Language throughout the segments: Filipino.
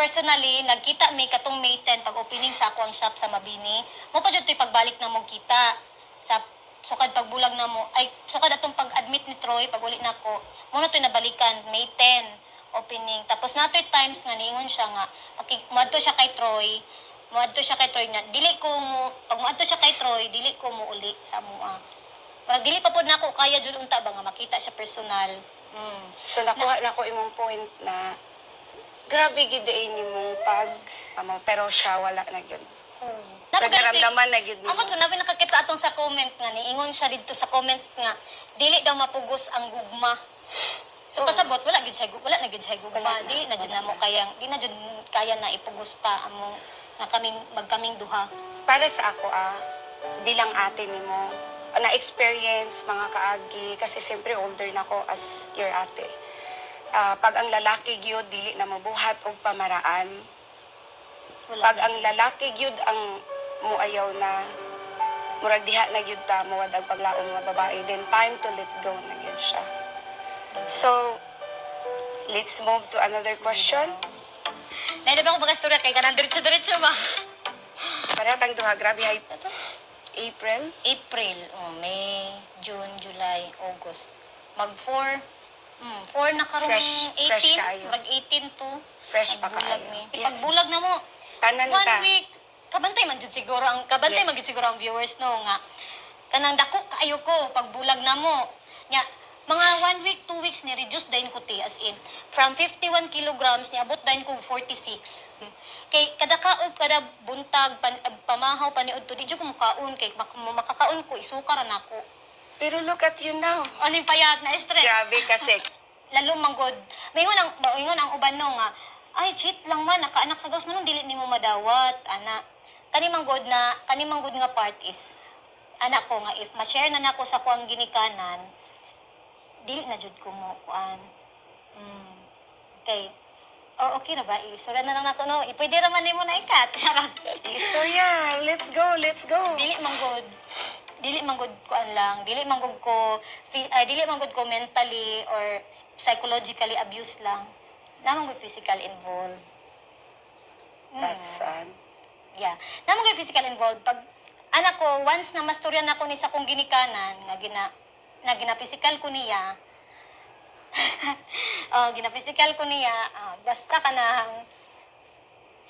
personally, nagkita mi katong May 10 pag opening sa ako ang shop sa Mabini. Mo pa jud pagbalik na mong kita. Sa sukad pagbulag na mo, ay sukad atong pag-admit ni Troy pag uli na ko. Mo na to'y nabalikan May 10 opening. Tapos natoy times nga niingon siya nga maki- moadto siya kay Troy. Moadto siya kay Troy nga dili ko mo pag moadto siya kay Troy, dili ko mo uli sa mua. Parang dili pa pod nako kaya jud unta ba nga makita siya personal. Mm. So nakuha na ko imong point na grabe gid ay nimong pag amo pero siya wala na gyud. Nagdaramdaman na gyud Amo nimo. to nabi nakakita atong sa comment nga niingon siya didto sa comment nga dili daw mapugos ang gugma. So Oo. pasabot wala gid siya wala na gid siya gugma. Na. Dili na jud namo kayang di na jud kaya na ipugos pa amo nga kaming magkaming duha. Para sa ako ah bilang ate nimo na experience mga kaagi kasi siyempre older na ko as your ate. Ah, pag ang lalaki gyud dili na mabuhat og pamaraan. Wala Pag ang lalaki gyud ang muayaw na murag diha na gyud ta muwad ang paglaom nga babae then time to let go na gyud siya. So let's move to another question. Nailab ako baga storya kay kanang diretso-diretso ba? Para bang duha grabe ay April. April, oh, May, June, July, August. Mag 4 mm, 4 na karong Fresh- 18, fresh kaayo. mag 18 to. Fresh pa Pagbulag kaayo. mi. Yes. Pagbulag na mo, Tanan one ta. week, kabantay man jud siguro ang kabantay Yes. man jud siguro ang viewers no nga. Kanang dako kaayo ko pagbulag na mo. Nya mga one week, two weeks ni reduce din ko ti as in from 51 kilograms ni abot din ko 46. Kay kada kaon kada buntag pan, pamahaw paniud to di jud ko mukaon kay mak- makakaon ko isukar na ako. Pero look at you now. Ano yung payat na stress? Grabe ka sex. lalo manggod. Maingon ang maingon ang uban no nga ay cheat lang man nakaanak sa gawas nganong dili nimo madawat ana. Kani manggod na kani manggod nga part is anak ko nga if ma-share na nako sa kuang ginikanan dili na jud ko mo kuan. Mm. Okay. Oh, okay na ba? Isura na lang ako no. Ipwede raman nimo na ikat. Charot. Istorya. Let's go, let's go. dili manggod dili manggod ko an lang dili manggod ko phy- ay dili manggod ko mentally or psychologically abuse lang. Namang ko physical involved. Mm. That's sad. yeah. Namang ko physical involved. Pag anak ko once na mastoryan ako ni sa kong ginikanan nga gina na gina physical ko niya oh gina physical ko niya ah, basta kanang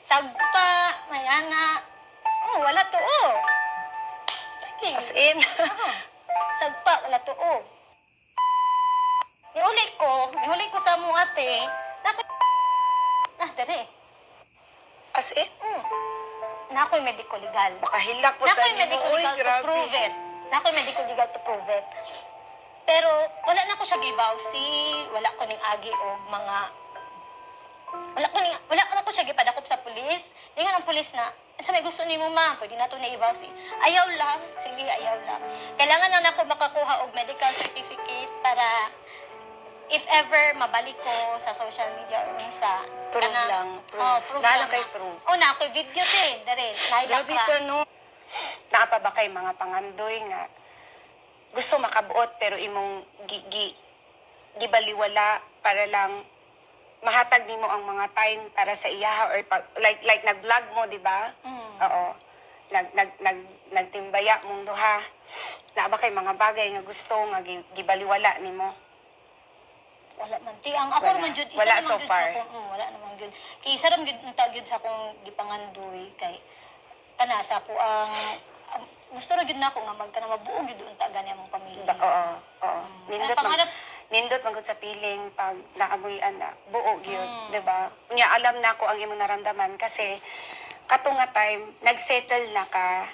sagpa mayana oh wala to oh Okay. As in. Ah, sagpa, wala to, oh. Ko, niuli ko sa mong ate, nakit... Ah, dere. As in. Mm. Nako'y medico legal. Makahilak po Nako'y tayo. medico Uy, legal to prove it. Nako'y medico legal to prove it. Pero, wala na ko siya gibawsi, wala ko ning agi o mga... Wala ko ning, wala ko na ko siya gipadakop sa pulis. Lingon ang pulis na, sa may gusto ni mo ma, pwede na ito na ibawsi. Ayaw lang, sige, ayaw lang. Kailangan na nako makakuha og medical certificate para if ever mabalik ko sa social media or sa Prove lang, prove. Oh, prove Lalo lang kay prove. Oh, na ako video din, dere. Nailak Grabe ka. ka, no? Naapa ba kay mga pangandoy nga gusto makabuot pero imong gi, gi, gibaliwala para lang mahatag nimo ang mga time para sa iyaha or pag, like like nag-vlog mo, di ba? Mm. Oo. Nag nag nag nagtimbaya mong duha. Na ba kay mga bagay nga gusto nga gi- gibaliwala nimo? Wala man. Ti, ang ako Wala. naman jud, isa Wala naman so jud far. sa akong, mm, wala naman jud. Kay isa ram jud unta jud sa akong gipangandoy kay kana sa ako ang gusto ra jud nako nga magkana mabuo jud unta gani among pamilya. Oo, oo. Mm. Nindot pangarap- nindot man gud sa piling pag naagoyan na buo gyud, Mm. 'di ba? Unya alam na ko ang imong naramdaman kasi kato nga time nagsettle na ka.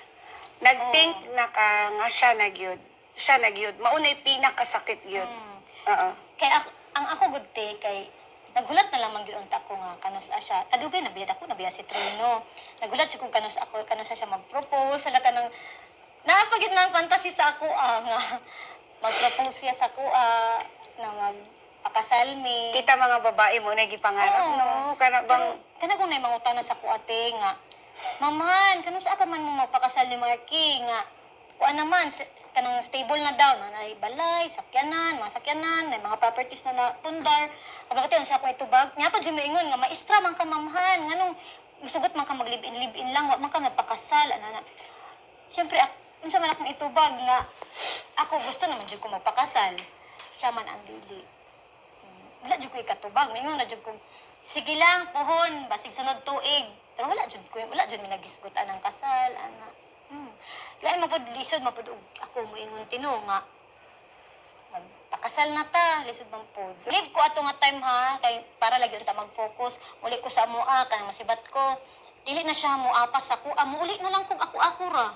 Nagthink Oh. na ka nga siya na gyud. Siya na gyud. Maunay pinakasakit gyud. Mm. Oo. Kay ako, ang ako gud te kay nagulat na lang man gyud ko nga kanus siya. Kadugay na biyad ako na biya si Trino. Nagulat siya kung kanus ako kanus siya mag-propose sa lata ng Napagid ng fantasy sa ako ah, nga mag-propose siya sa ako ah, na magpakasal mi. Kita mga babae mo na gipangarap Oo. no. Kana bang kana kung na mga utana sa ko ate nga, Maman, kano sa man mo magpakasal ni Marky nga kuan naman s- kanang stable na daw na nay balay, sakyanan, mga sakyanan, may mga properties na na pundar. Ano ka siya ko itubag. Nya pa jud ingon nga maestra man ka mamhan, nganong musugot man ka maglibin libin lang, wa man ka magpakasal ana na. Siyempre, ak- unsa man akong itubag nga ako gusto naman jud ko magpakasal. Siya man ang dili. Wala jud ko ikatubag, mingon na jud ko sige lang puhon basig sunod tuig. Pero wala jud ko, wala jud mi nagisgutan ang kasal ana. Hmm. Lain mapod lisod mapod ako mo ingon tino nga magpakasal na ta, lisod man pod. Leave ko ato nga time ha, kay para lagi ta mag-focus. Muli ko sa mua, kanang masibat ko. Dili na siya mo apas ako. Ah, muli na lang kog ako ako ra.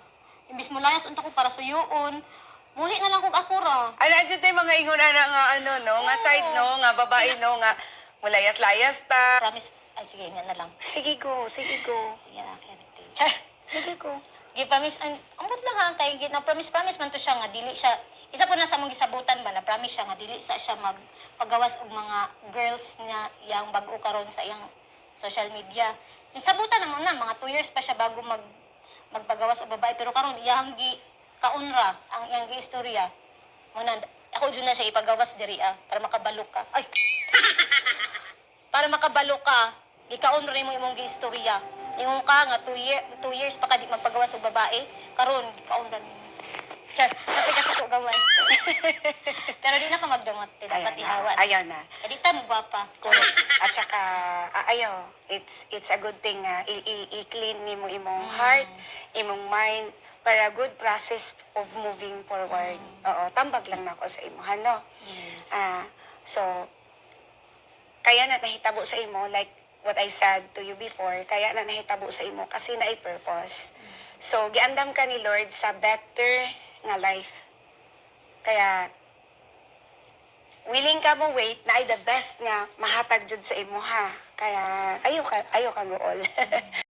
Imbis mo layas unta ko para suyoon. Muli na lang kog ako ra. Ano, dyan tayo mga ingon na nga ano, no? Nga Oo. side, no? Nga babae, no? Nga mulayas-layas ta. Promise, ay sige, nga na lang. Sige go, sige go. Yan na, kaya Char. Sige go. Gi-promise, ang ambot lang ha, kay gi- na promise promise man to siya nga dili siya isa po na sa mong gisabutan ba na promise siya nga dili sa siya mag pagawas og mga girls niya yang bag-o karon sa iyang social media. Gisabutan naman na mga 2 years pa siya bago mag magpagawas og babae pero karon iyang gi kaunra ang iyang giistorya. Muna ako jud na siya ipagawas diri ah para makabalo ka. Ay. para makabalo ka, gikaunra nimo imong giistorya. Ingon ka nga 2 year, two years pa ka di magpagawas og babae, karon gikaunra nimo. Char, kasi kasi ko gamay. Pero di na ka magdamot, di dapat Ayaw ihawa. na. Ayaw na. Kadi ta mo gwapa. Correct. At saka, ah, ayaw, it's, it's a good thing nga i- i- i-clean ni mo imong heart, imong mind, para good process of moving forward. Oo, tambag lang na ako sa imo, no? Yes. Ah, so, kaya na nahitabo sa imo, like what I said to you before, kaya na nahitabo sa imo kasi na purpose. So, giandam ka ni Lord sa better nga life. Kaya, willing ka mo wait na ay the best nga mahatag jud sa imo ha. Kaya, ayo ka, ayo ka gool.